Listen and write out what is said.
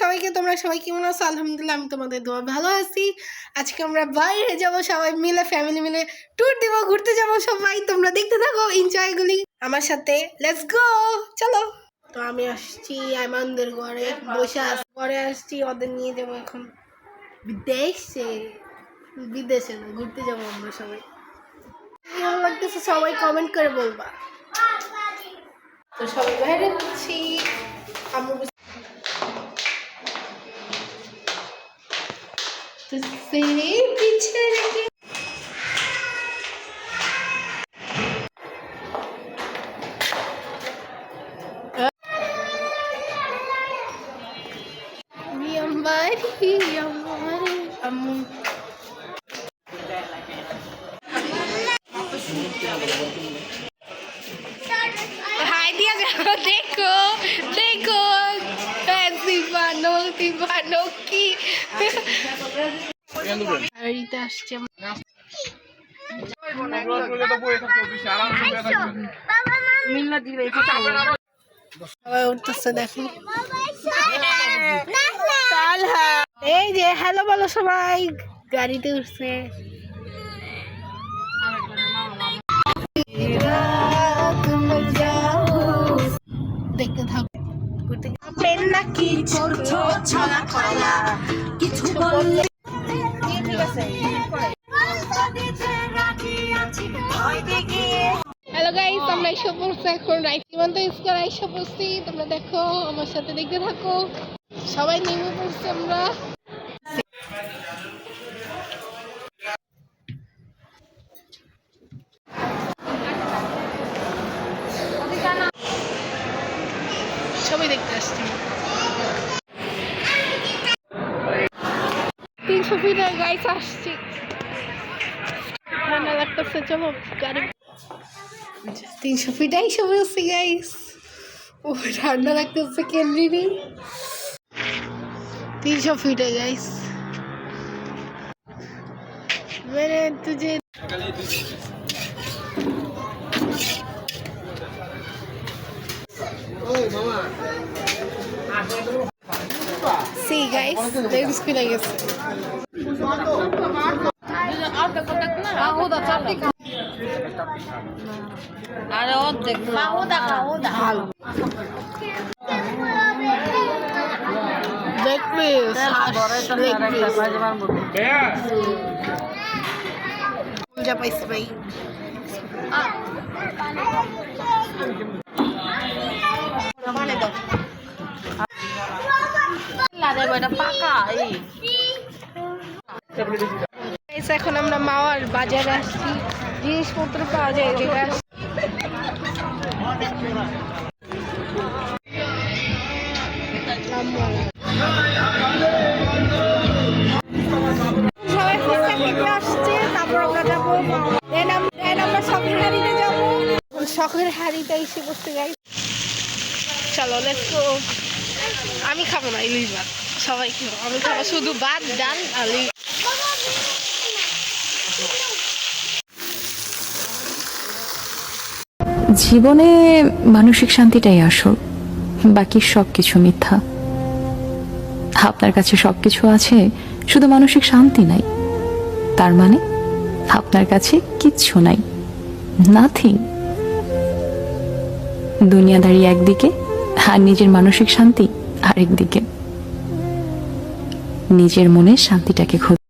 সবাইকে তোমরা সবাই কেমন আছো? আলহামদুলিল্লাহ, আমি তোমাদের দোয়া ভালো আছি। আজকে আমরা বাইরে যাব, সবাই মিলে ফ্যামিলি মিলে ট্যুর দিব, ঘুরতে যাব সবাই। তোমরা দেখতে থাকো এনজয়গুলি আমার সাথে লেটস গো চলো। তো আমি আসছি, আইমানদের ঘরে। বসে আছি, ঘরে আসছি, ওদের নিয়ে যাব এখন। বিদেশে। বিদেশে ঘুরতে যাব আমরা সবাই। কেমন লাগতেছে? সবাই কমেন্ট করে বলবা। তো সবাই বাইরে যাচ্ছি। আম্মু तुझसे बिछड़ के हमारी हमारी अम्मू Thank you. কি? গাড়িতে আসছে সবাই উঠতেছে দেখো। এই যে হ্যালো বলো সবাই। গাড়িতে উঠছে। এখন পড়ছি। তোমরা দেখো, আমার সাথে দেখতে থাকো। সবাই নেমে পড়ছি আমরা। ছবি দেখতে আসছি। তিনশো ফিটের গাইস আসছি। ঠান্ডা লাগতেছে, চলো গাড়ি তিনশো ফিটে এসে বলছি গাইস ও, ঠান্ডা লাগতেছে কেন্দ্রিনি তিনশো ফিটে গাইস মেরে তুঝে সি গাইস লেন্স খুলে গেছে আরে অর্ধেক। যা পাইছি ভাই। পাকা এই। Guys, এখন আমরা মাওয়ার বাজারে আসছি। জিনিসপত্র পাওয়া যায় যাই। চলো আমি খাব না, ইলিশ ভাত। সবাই খাব। আমি খাব শুধু ভাত, ডাল আর জীবনে মানসিক শান্তিটাই আসল। বাকি সব কিছু মিথ্যা। আপনার কাছে সব কিছু আছে, শুধু মানসিক শান্তি নাই। তার মানে আপনার কাছে কিচ্ছু নাই। নাথিং দুনিয়াদারি একদিকে, আর নিজের মানসিক শান্তি আরেকদিকে নিজের মনে শান্তিটাকে খোঁজ